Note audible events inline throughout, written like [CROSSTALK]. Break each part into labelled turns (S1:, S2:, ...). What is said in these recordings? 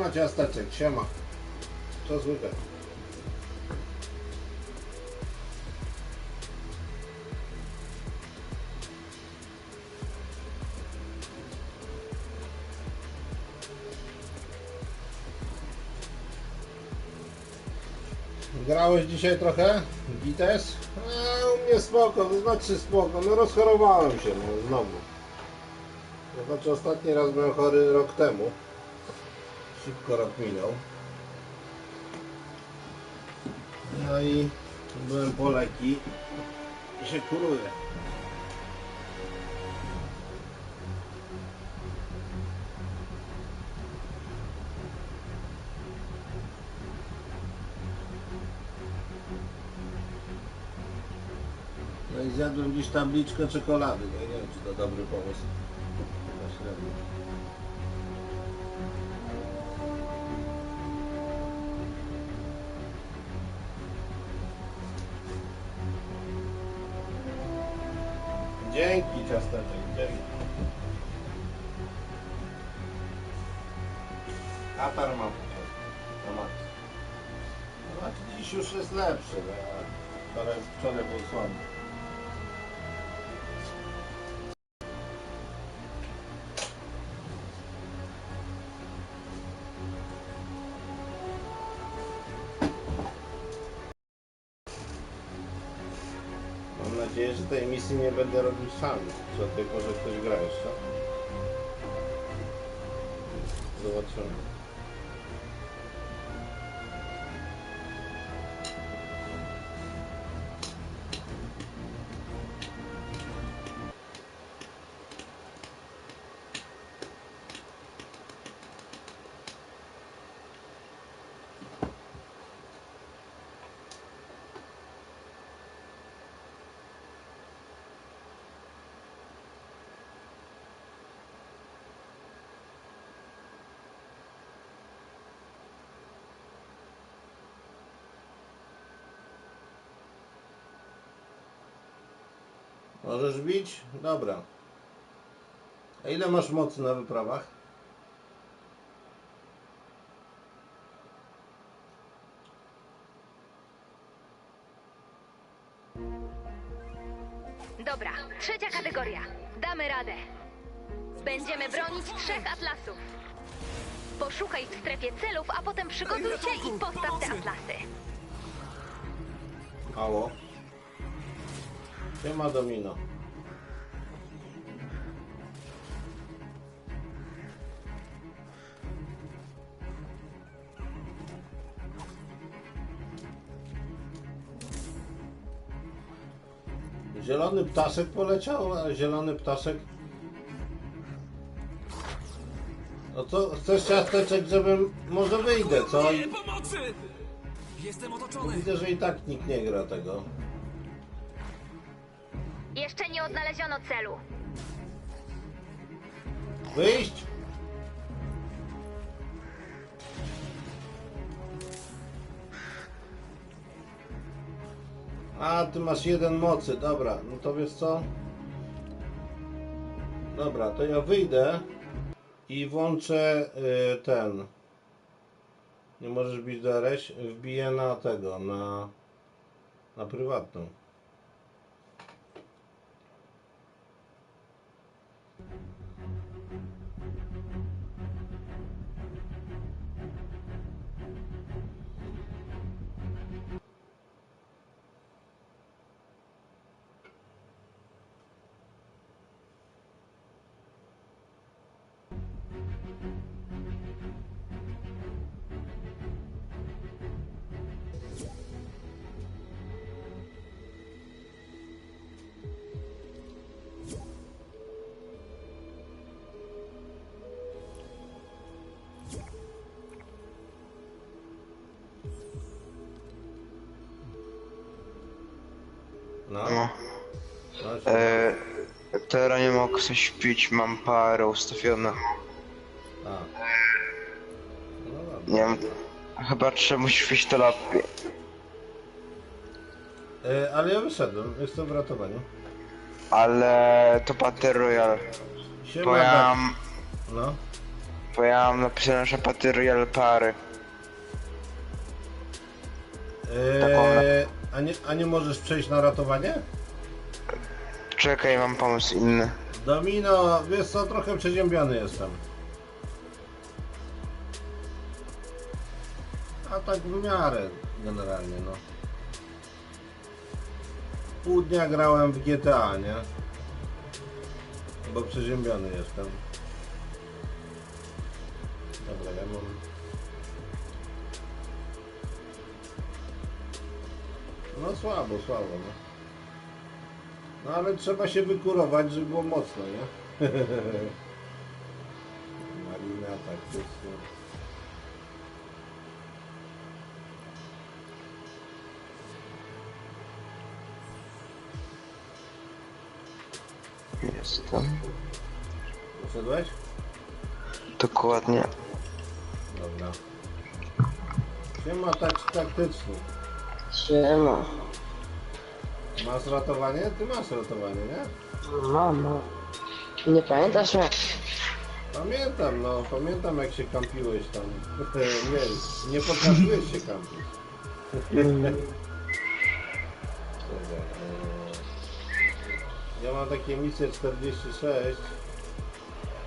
S1: Siema ciasteczek, siema. Co słychać? Grałeś dzisiaj trochę? Gites? A, u mnie spoko, to znaczy spoko. No rozchorowałem się, no znowu. To znaczy ostatni raz byłem chory rok temu. Szybko rok minął. No i byłem po leki i się kuruję. No i zjadłem dziś tabliczkę czekolady. No nie wiem, czy to dobry pomysł. Nadzieję, że tej misji nie będę robił sam. Tej porze ktoś gra jeszcze? Zobaczymy. Możesz bić? Dobra. A ile masz mocy na wyprawach?
S2: Dobra, trzecia kategoria. Damy radę. Będziemy bronić trzech atlasów. Poszukaj w strefie celów, a potem przygotuj się i postaw te atlasy.
S1: Halo? Siema Domino. Zielony ptaszek poleciał, a zielony ptaszek... No to chcesz ciasteczek, żebym... Może wyjdę, co?
S3: Nie, pomocy! Jestem otoczony.
S1: Widzę, że i tak nikt nie gra tego.
S2: Jeszcze nie odnaleziono celu.
S1: Wyjść! A, ty masz jeden mocy, dobra, no to wiesz co? Dobra, to ja wyjdę i włączę y, ten. Nie możesz bić do RS, wbiję na tego, na, na prywatną. No,
S4: No.
S1: no
S4: E, teraz nie mogę sobie śpić, mam parę ustawione.
S1: A. No dobra.
S4: Nie wiem, chyba trzeba świeć to lepiej.
S1: E, ale ja wyszedłem, jestem w ratowaniu.
S4: Ale to Battle Royale.
S1: Siema,
S4: Bo ja mam,
S1: No.
S4: Bo ja mam napisane, że material pary.
S1: Eee, a, nie, a nie możesz przejść na ratowanie?
S4: Czekaj, mam pomysł inny.
S1: Domino, wiesz co, trochę przeziębiony jestem. A tak w miarę generalnie, no. Pół dnia grałem w GTA, nie? Bo przeziębiony jestem. Dobra, ja mam... No słabo, słabo, no. No ale trzeba się wykurować, żeby było mocno, nie? [LAUGHS] Poszedłeś?
S4: Dokładnie.
S1: Dobra. Siema tak taktyczny.
S5: Siema.
S1: Masz ratowanie? Ty masz ratowanie, nie?
S5: Mamo. Nie pamiętasz mnie?
S1: Pamiętam, no, pamiętam jak się kampiłeś tam. [LAUGHS] nie, nie potrafiłeś się kampić. [LAUGHS] Dobra, eee, Ja mam takie misje 46.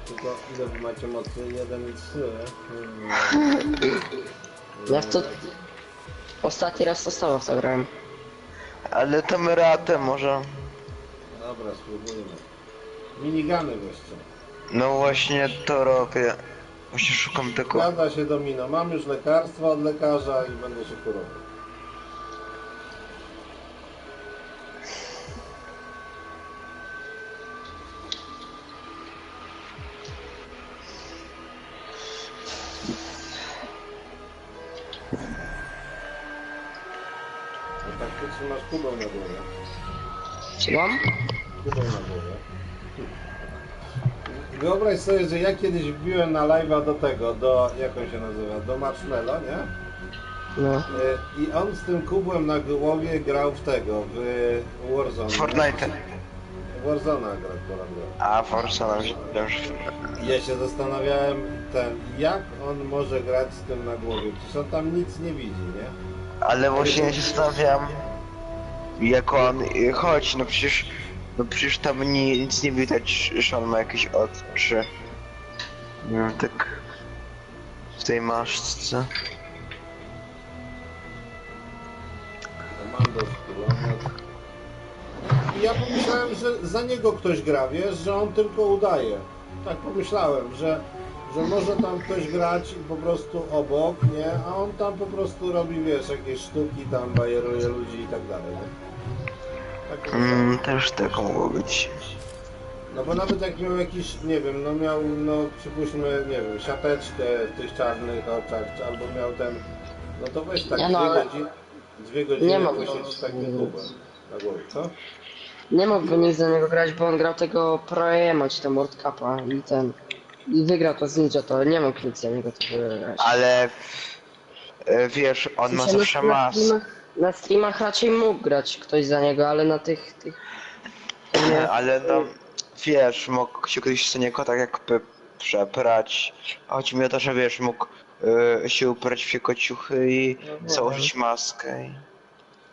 S1: Tylko ile wy macie mocy? 1 i 3. Hmm.
S5: Ja w to... Ostatni raz to z tobą w to grałem.
S4: Ale tam ratę może.
S1: Dobra, spróbujmy. Minigany jeszcze.
S4: No właśnie to robię. Właśnie szukam tego.
S1: Zgadza się Domino. Mam już lekarstwo od lekarza i będę się kurował.
S5: Słucham?
S1: Wyobraź sobie, że ja kiedyś wbiłem na live'a do tego, do, jak on się nazywa, do Marshmallow, nie?
S5: No.
S1: E, I on z tym kubłem na głowie grał w tego, w Warzone.
S4: Fortnite.
S1: Warzona grał porąbę.
S4: A że...
S1: I Ja się zastanawiałem, ten, jak on może grać z tym na głowie? Przecież on tam nic nie widzi, nie?
S4: Ale właśnie ja się zastanawiam, jak on y, chodzi, no przecież, no przecież tam ni, nic nie widać, że on ma jakieś oczy. Nie wiem, tak w tej maszce.
S1: Ja pomyślałem, że za niego ktoś gra, wiesz, że on tylko udaje. Tak pomyślałem, że, że może tam ktoś grać i po prostu obok, nie? A on tam po prostu robi, wiesz, jakieś sztuki, tam bajeruje ludzi i tak dalej, nie? Tak.
S4: Mm, też tak mogło być.
S1: No bo nawet jak miał jakiś, nie wiem, no miał, no przypuśćmy, nie wiem, siateczkę w tych czarnych oczach, czy albo miał ten, no to weź tak
S5: Nie,
S1: dwie,
S5: no, ale-
S1: godziny, dwie godziny
S5: Nie ma-
S1: posiedź takim kubem na głowie, co?
S5: Nie mógłby nikt za niego grać, bo on grał tego Pro czy tam World Cupa i ten... I wygrał to z Ninja, to nie mógł nikt za niego tego grać.
S4: Ale e, wiesz, on ma zawsze
S5: na, na,
S4: mas.
S5: streamach, na streamach raczej mógł grać ktoś za niego, ale na tych... tych... Nie.
S4: Ale no, wiesz, mógł się kiedyś z niego tak jakby przeprać. Chodzi mi o to, że wiesz, mógł e, się ubrać w jego ciuchy i
S5: No,
S4: założyć maskę. i-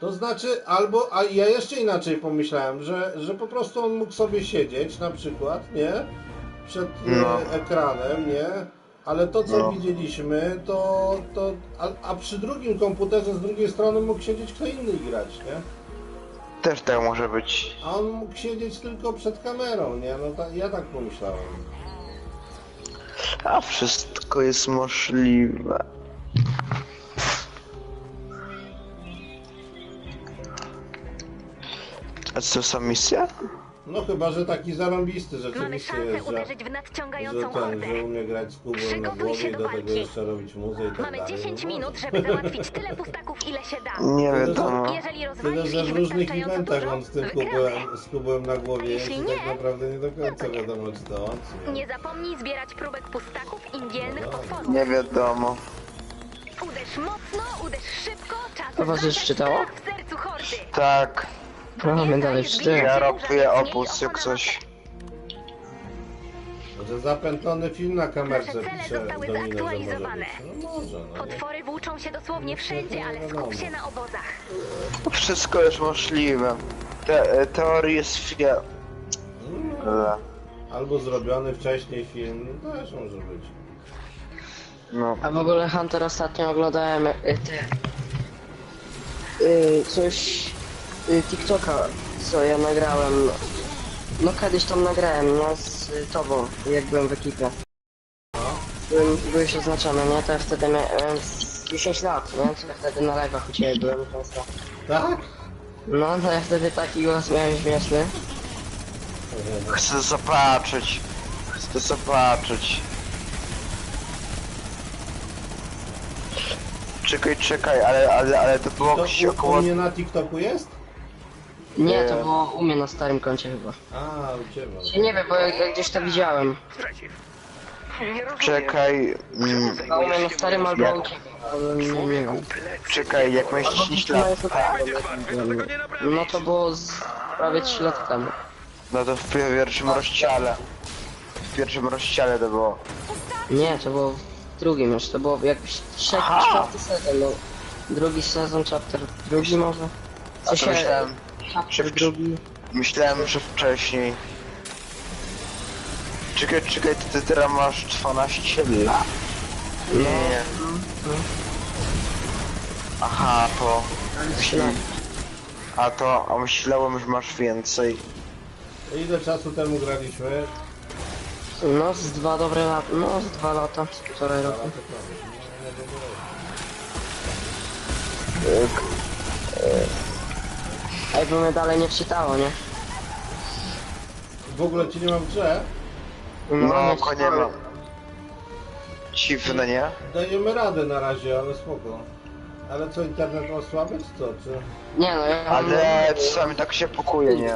S1: To znaczy, albo, a ja jeszcze inaczej pomyślałem, że, że po prostu on mógł sobie siedzieć na przykład, nie? Przed
S4: No.
S1: e, ekranem, nie? Ale to co
S4: No.
S1: widzieliśmy, to, to a, a przy drugim komputerze z drugiej strony mógł siedzieć kto inny i grać, nie?
S4: Też tak może być.
S1: A on mógł siedzieć tylko przed kamerą, nie? No ta, ja tak pomyślałem.
S4: A wszystko jest możliwe. A co są misje?
S1: No chyba, że taki zarąbisty
S2: Mamy
S1: rzeczywiście
S2: szansę
S1: jest, że,
S2: uderzyć w
S1: że
S2: nadciągającą
S1: ten,
S2: hordę.
S1: że umie grać z kubłem na
S2: Przygotuj
S1: głowie i
S2: do
S1: do tego
S2: walki.
S1: jeszcze robić muzę i tak
S2: Mamy
S1: dalej.
S2: 10
S1: No,
S2: minut, żeby załatwić tyle pustaków, ile się da.
S4: Nie
S1: że-
S4: wiadomo.
S2: Jeżeli
S1: Tyle,
S2: rozwalisz
S1: że
S2: ich
S1: w różnych
S2: wystarczająco
S1: eventach on z tym
S2: wygramy.
S1: kubłem, z kubłem na głowie jest
S2: jeśli
S1: i tak
S2: nie,
S1: naprawdę nie do końca wiadomo czy to on, czy nie.
S2: Nie zapomnij zbierać próbek pustaków i dzielnych
S1: No.
S2: potworów.
S4: Nie wiadomo.
S2: Uderz mocno, uderz szybko, czas
S5: Towarzysz czytało?
S2: w sercu hordy.
S4: Tak,
S5: Mamy dalej cztery.
S4: ja
S2: jest mniej
S4: obóz jak coś.
S1: że zapętlony film na kamerce
S2: Nasze cele
S1: pisze
S2: zostały
S1: do mnie, że może
S2: zaktualizowane.
S1: być. No może, no nie?
S2: Potwory włóczą się dosłownie wszędzie, ale skup się na obozach.
S4: Wszystko jest możliwe. Te, e, teorie sfia... E,
S1: Albo zrobiony wcześniej film, no też może być.
S4: No.
S5: A w ogóle Hunter ostatnio oglądałem y, te... Y, coś... Y, TikToka, co ja nagrałem. No kiedyś tam nagrałem, no z y, tobą, jak byłem w ekipie. Byłem, byłeś oznaczony, nie? To ja wtedy miałem z 10 lat, nie? To ja wtedy na live'ach u ciebie byłem często.
S1: Tak?
S5: No, to ja wtedy taki głos miałem śmieszny.
S4: Chcę zobaczyć. Chcę zobaczyć. Czekaj, czekaj, ale, ale, ale to było
S1: To
S4: gdzieś
S1: u,
S4: około...
S1: u mnie na TikToku jest?
S5: Nie, to było u mnie na starym koncie chyba.
S1: A, u ciebie.
S5: Ja nie wiem, bo ja, ja gdzieś to widziałem.
S4: Czekaj, mm,
S5: Chyba u mnie na starym albo u ciebie, ale nie, wiem.
S4: czekaj, jak miałeś 10 lat,
S5: No to było z prawie 3 lata temu.
S4: no to w pierwszym rozdziale. W pierwszym rozdziale to było.
S5: Nie, to było w drugim już, to było jakiś trzeci, czwarty sezon, no. Drugi sezon, chapter drugi może?
S4: A to myślałem,
S5: chapter drugi.
S4: myślałem, że wcześniej. Czekaj, czekaj, ty, ty teraz masz 12 lat. Nie, nie. Aha, to...
S5: Lata.
S4: A to, a myślałem, że masz więcej.
S1: Ile czasu temu graliśmy?
S5: No, z dwa dobre lata, no z dwa lata, z półtorej roku. Ej, bo mnie dalej nie czytało, nie?
S1: W ogóle ci nie mam w grze?
S4: No,
S5: nie
S4: konie
S5: czytało.
S4: mam. Dziwne, nie?
S1: Dajemy radę na razie, ale spoko. Ale co, internet ma słaby, czy co? Czy...
S5: Nie no, ja mam
S4: Ale czasami tak się pokuje, nie?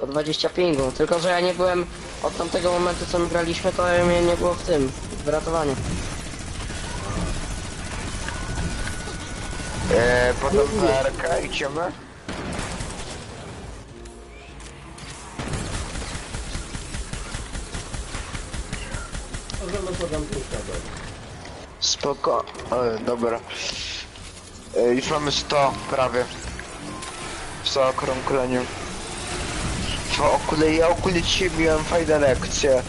S5: po 20 pingu, tylko że ja nie byłem od tamtego momentu co my graliśmy, to mnie nie było w tym, w ratowaniu.
S4: E, potem PRK idziemy. Spoko. E, dobra. E, już mamy 100 prawie. W zaokrągleniu. W ogóle ja ogólnie dzisiaj miałem fajne lekcje.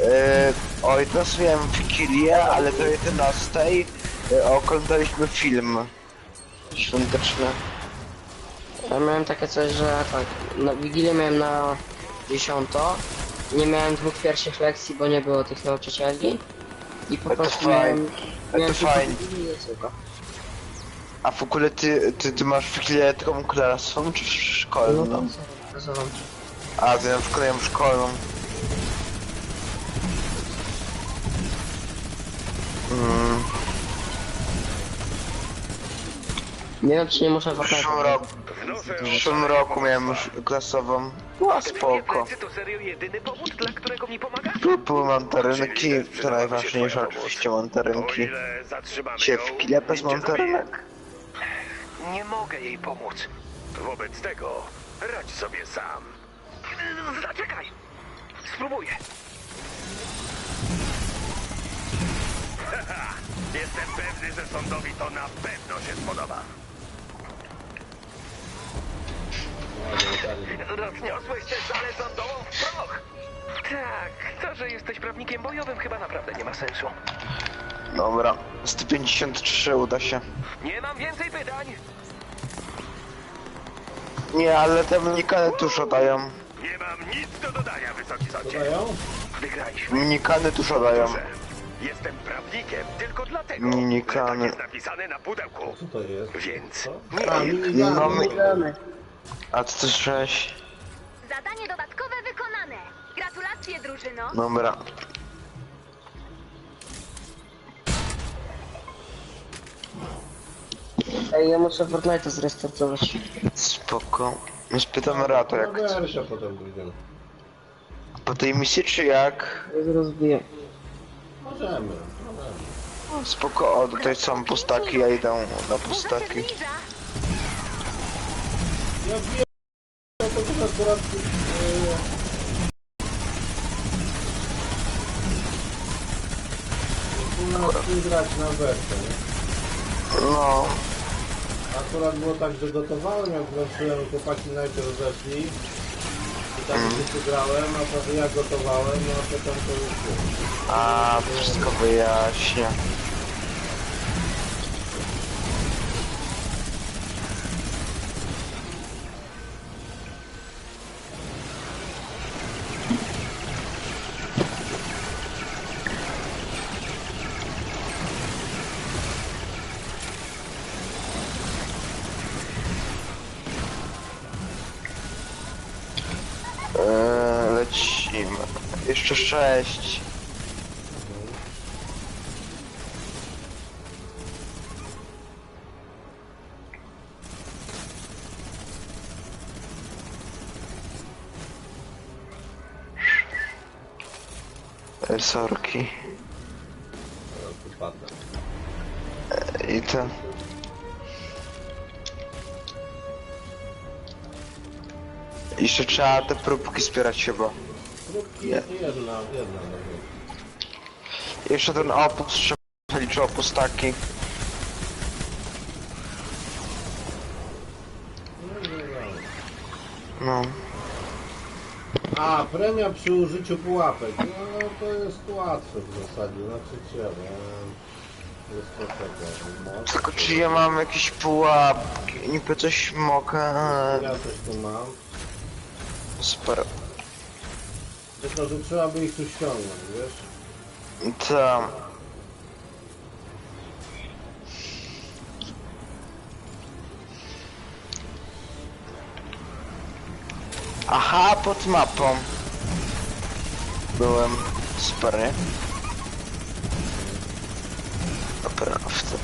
S4: E, o 11 miałem Wigilię, ale do 11 e, oglądaliśmy film świąteczny.
S5: Ja miałem takie coś, że tak, na Wigilię miałem na 10, nie miałem dwóch pierwszych lekcji, bo nie było tych nauczycieli. I po
S4: to
S5: prostu
S4: fajnie.
S5: miałem... Tylko.
S4: A w ogóle ty, ty, ty masz Wigilię taką klasową czy
S5: No
S4: szkolną?
S5: co, co
S4: A, to ja w kolejną szkolną. Mm,
S5: Nie wiem, czy nie muszę
S4: w przyszłym roku, w przyszłym roku miałem już klasową. Była spoko.
S6: To serio jedyny powód, dla którego mi pomagasz?
S4: Tu były mandarynki, to najważniejsze oczywiście mandarynki.
S6: ile zatrzymamy ją,
S4: bez
S6: nic nie
S4: mandarynek?
S6: zrobię. Nie mogę jej pomóc. Wobec tego radź sobie sam. Zaczekaj! Spróbuję. [LAUGHS] Jestem pewny, że sądowi to na pewno się spodoba. Rozniosłeś tę salę sądową w proch. Tak, to, że jesteś prawnikiem bojowym chyba naprawdę nie ma sensu.
S4: Dobra, 153 uda się.
S6: Nie mam więcej pytań.
S4: Nie, ale te mnikany dużo dają.
S6: Nie mam nic do dodania, wysoki sądzie.
S1: Dodają?
S6: Wygraliśmy.
S4: Mnikany dużo dają.
S6: Jestem prawnikiem tylko dlatego,
S4: Minikany.
S6: że tak jest napisane na pudełku.
S1: Co to jest?
S6: Więc
S1: Co?
S6: nie
S1: A,
S6: wiem.
S1: minigany.
S4: No my... A też żeś?
S2: Zadanie dodatkowe wykonane. Gratulacje, drużyno.
S4: Dobra.
S5: Ej, ja muszę Fortnite'a zrestartować.
S4: Spoko. No spytam Rato jak
S1: No potem pójdziemy.
S4: po tej misji czy jak?
S5: Ja rozbiję.
S1: Możemy. możemy.
S4: Spoko, o tutaj są pustaki, ja idę na
S2: Burza się
S4: pustaki.
S2: zbliża.
S1: Ja wiem, ja to też akurat... Yy, grać na werkę,
S4: No.
S1: Akurat było tak, że gotowałem, jak włączyłem, chłopaki najpierw zeszli. I tak mm. się grałem, a potem ja gotowałem, no a potem to już było.
S4: A, wszystko wyjaśnia. Jeszcze sześć. E, Sorki.
S1: Wypadnę.
S4: I to. Jeszcze trzeba te próbki zbierać chyba. Nie.
S1: jedna, jedna. no.
S4: Jeszcze ten opus trzeba liczyć opus taki.
S1: No. A, premia przy użyciu pułapek. No, to jest łatwe w zasadzie, znaczy trzeba. Jest to tego. moc.
S4: Tylko czy ja mam jakieś pułapki? Niby coś mogę.
S1: Ja coś tu mam.
S4: Sporo.
S1: Tylko, że trzeba by ich tu ściągnąć, wiesz?
S4: Tam. Aha, pod mapą. Byłem. Super, nie? Naprawdę.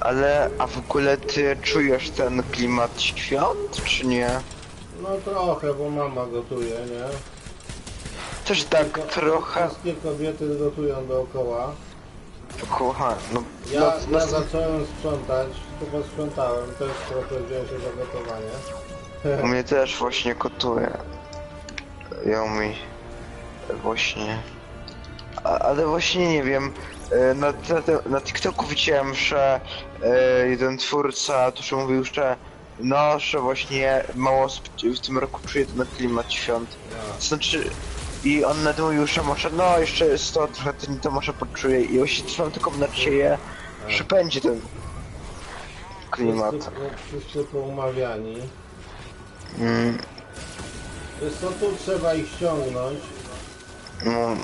S4: Ale, a w ogóle ty czujesz ten klimat świąt, czy nie?
S1: No trochę, bo mama gotuje, nie?
S4: Też tak trochę.
S1: Wszystkie kobiety gotują dookoła.
S4: Kocha, no,
S1: Ja,
S4: no,
S1: ja
S4: no,
S1: zacząłem sprzątać, chyba sprzątałem, też trochę wziąłem się za gotowanie.
S4: u [LAUGHS] mnie też właśnie kotuje. Ją mi właśnie. A, ale właśnie nie wiem. E, Na, na, na TikToku widziałem, że e, jeden twórca tuż mówił, że no, że właśnie mało sp- w tym roku czuje ten klimat świąt.
S1: Ja.
S4: Znaczy, i on nawet mówił, że może, no jeszcze jest to trochę to, to może poczuje i właśnie trzymam tylko nadzieję, że będzie ten klimat.
S1: Wszyscy poumawiani.
S4: Mm,
S1: Wiesz co, tu trzeba ich ściągnąć
S4: no,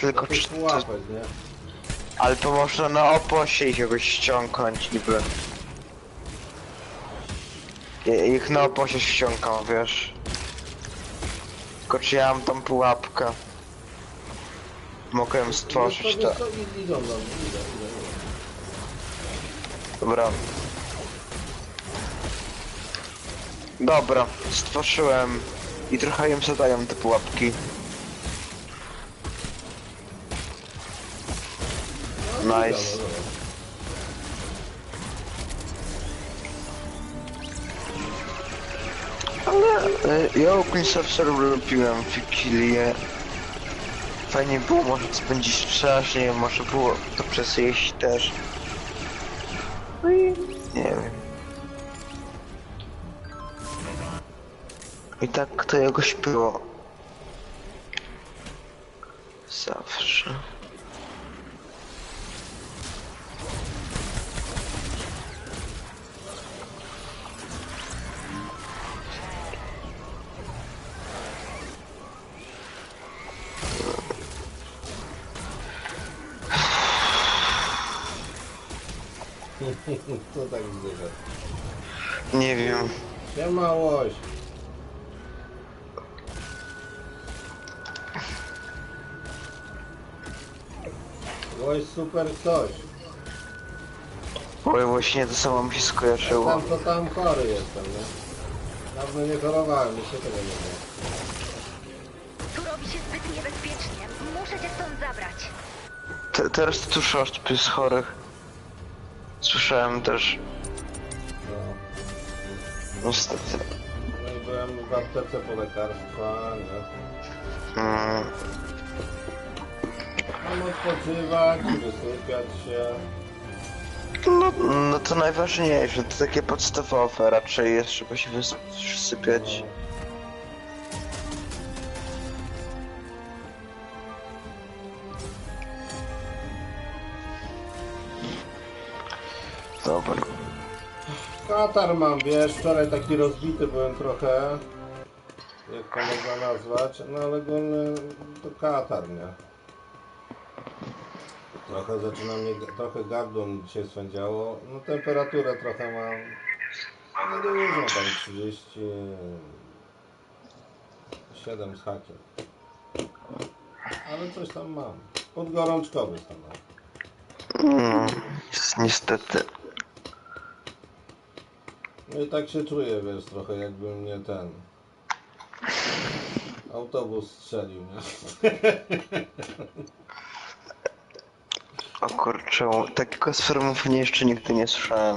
S4: tylko czy
S1: pułapek, nie?
S4: Ale to można na oposie ich jakoś ściągnąć niby. Ja ich na oposie ściągam, wiesz. Tylko czy ja mam tam pułapkę. Mogę ją stworzyć, to...
S1: idą idą, idą.
S4: Dobra. Dobra, stworzyłem i trochę im zadają te pułapki. Nice. Ale e, ja ogólnie zawsze lubiłem Wigilię. Fajnie było może spędzić czas, nie może było to przez też. No i nie wiem. I tak to jakoś było.
S1: Co tak zdycha?
S4: Nie wiem.
S1: Siema łoś. Łoś super ktoś.
S4: Oj, właśnie to samo mi się skojarzyło.
S1: Tam to tam chory jestem, nie? Dawno nie chorowałem, jeszcze tego nie było.
S2: Tu robi się zbyt niebezpiecznie. Muszę cię stąd zabrać.
S4: Te, teraz to dużo osób jest chorych. Słyszałem też,
S1: No.
S4: niestety.
S1: No i byłem w aptece po lekarstwa, nie?
S4: Mm,
S1: Mam odpoczywać, wysypiać się.
S4: no, no to najważniejsze, to takie podstawowe raczej jest, żeby się wys- wysypiać.
S1: Katar mam, wiesz, wczoraj taki rozbity byłem trochę. Jak to można nazwać? No ale ogólnie to katar, nie? Trochę zaczyna mnie, trochę gardło mi dzisiaj swędziało. No temperaturę trochę mam. No dużo, tam 37 z hakiem. Ale coś tam mam. Podgorączkowy stan. mam.
S4: Mm, niestety.
S1: No i tak się czuję, wiesz, trochę jakby mnie ten autobus strzelił, nie?
S4: O kurczę, takiego sformułowania jeszcze nigdy nie słyszałem.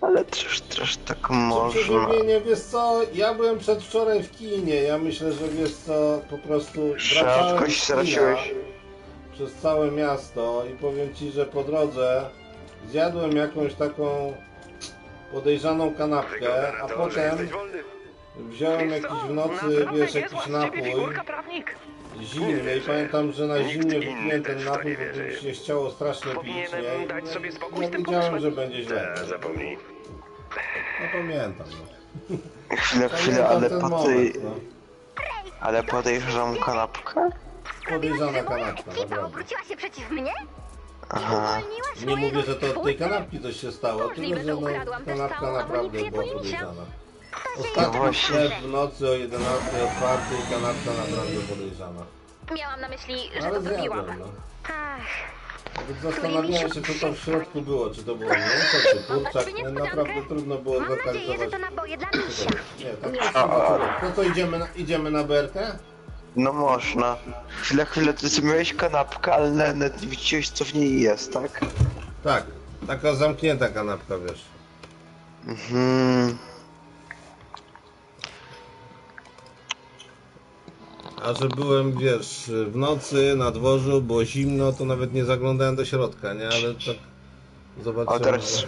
S4: Ale też, też tak można.
S1: Przeżywienie, wiesz co, ja byłem przedwczoraj w kinie, ja myślę, że wiesz co, po prostu wracałem z kina
S4: straciłeś.
S1: przez całe miasto i powiem ci, że po drodze zjadłem jakąś taką podejrzaną kanapkę, a potem wziąłem
S6: Wiesz
S1: jakiś
S6: co,
S1: w nocy,
S6: naprawdę
S1: wiesz, jakiś
S6: z ciebie
S1: napój.
S6: figurka, prawnik.
S1: zimny i pamiętam, że na
S6: Nikt
S1: zimnie
S6: inny
S1: wypiłem ten
S6: też w to
S1: napój,
S6: nie
S1: bo
S6: wierzy.
S1: mi się chciało strasznie pić,
S6: Powinienem
S1: nie?
S6: dać sobie spokój
S1: ja
S6: z tym
S1: wiedziałem,
S6: pomysłem.
S1: że będzie źle.
S6: Te, zapomnij.
S1: No pamiętam, no.
S4: Chwilę, chwilę,
S1: Pamiętam
S4: ale
S1: ten
S4: po
S1: moment,
S4: tej...
S1: no.
S4: Ale podejrzewam kanapkę?
S1: Podejrzana kanapka,
S2: ekipa
S1: naprawdę.
S2: obróciła się przeciw mnie?
S4: Aha.
S1: Nie mówię, że to od tej kanapki coś się stało, tylko że no, kanapka naprawdę była podejrzana.
S2: Się
S1: Ostatni sklep w nocy o 11 otwarty i kanapka naprawdę podejrzana.
S2: Miałam na myśli, że
S1: Ale
S2: to zrobiłam.
S1: no.
S2: Ach,
S1: Nawet Zastanawiałem się, co tam w środku było, czy to było mięso, czy kurczak. No. Naprawdę trudno było
S2: mam nadzieję, że to naboje dla misia.
S1: Nie, tak. No [LAUGHS] to idziemy na, idziemy na berkę?
S4: No można. Chwilę, chwilę, ty sobie miałeś kanapkę, ale nawet nie widziałeś co w niej jest, tak?
S1: Tak, taka zamknięta kanapka, wiesz.
S4: Mhm.
S1: A że byłem, wiesz, w nocy na dworzu, było zimno, to nawet nie zaglądałem do środka, nie? Ale tak zobaczyłem.
S4: O, teraz,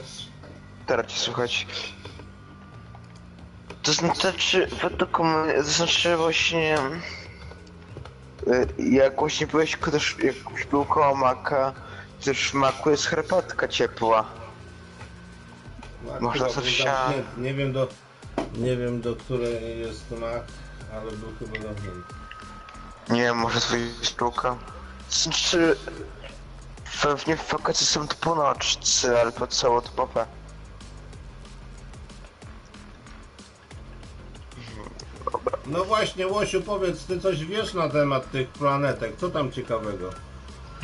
S4: teraz cię słychać. To znaczy, według mnie, to znaczy właśnie... y, Jak właśnie byłeś, też, jak był koło maka, też w maku jest herbatka ciepła.
S1: Mak
S4: Można
S1: chyba
S4: coś
S1: był
S4: się-
S1: zamknięty. Nie wiem do, nie wiem do której jest mak, ale był chyba zamknięty.
S4: Nie wiem, może twój sztuka. Znaczy... Pewnie w wakacji są to północzcy, albo całodobowe.
S1: No właśnie, Łosiu, powiedz, ty coś wiesz na temat tych planetek, co tam ciekawego?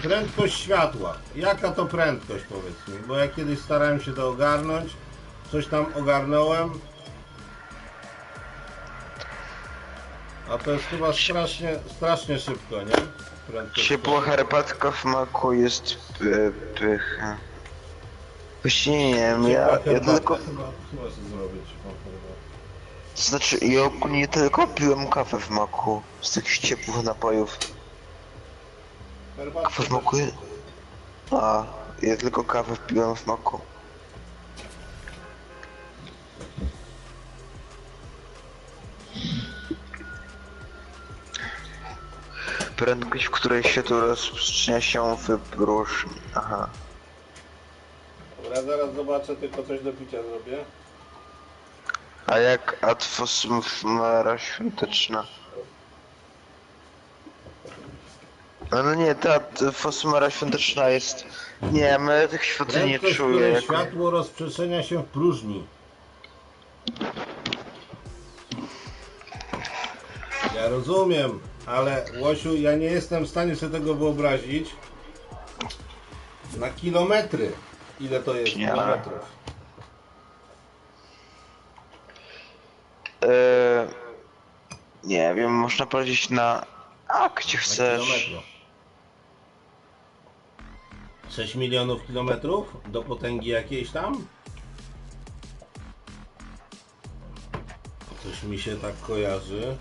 S1: Prędkość światła. Jaka to prędkość, powiedz mi? Bo ja kiedyś starałem się to ogarnąć, coś tam ogarnąłem. A to jest chyba strasznie, strasznie szybko, nie? Prędkość
S4: Ciepła
S1: światła.
S4: herbatka w maku jest py- pycha. Właśnie nie wiem, ja,
S1: Ciepła
S4: ja
S1: herbata
S4: tylko...
S1: Chyba, chyba zrobić. o.
S4: To znaczy, ja ogólnie tylko piłem kawę w maku. Z takich ciepłych napojów. Kawę w maku... je- A, ja tylko kawę piłem w maku. Prędkość, w której światło rozprzestrzenia się wypróżni. Aha.
S1: Dobra, zaraz zobaczę, tylko coś do picia zrobię.
S4: A jak atmosfera świąteczna? No, no nie, ta atmosfera świąteczna jest... Nie, my tych świąt nie
S1: Prędkość,
S4: czuję.
S1: której
S4: Jako...
S1: światło rozprzestrzenia się w próżni. Ja rozumiem, ale Łosiu, ja nie jestem w stanie sobie tego wyobrazić. Na kilometry. Ile to jest
S4: Nie.
S1: kilometrów?
S4: Nie wiem, można powiedzieć na... A, gdzie chcesz.
S1: kilometrów. 6 milionów kilometrów do potęgi jakiejś tam? Coś mi się tak kojarzy.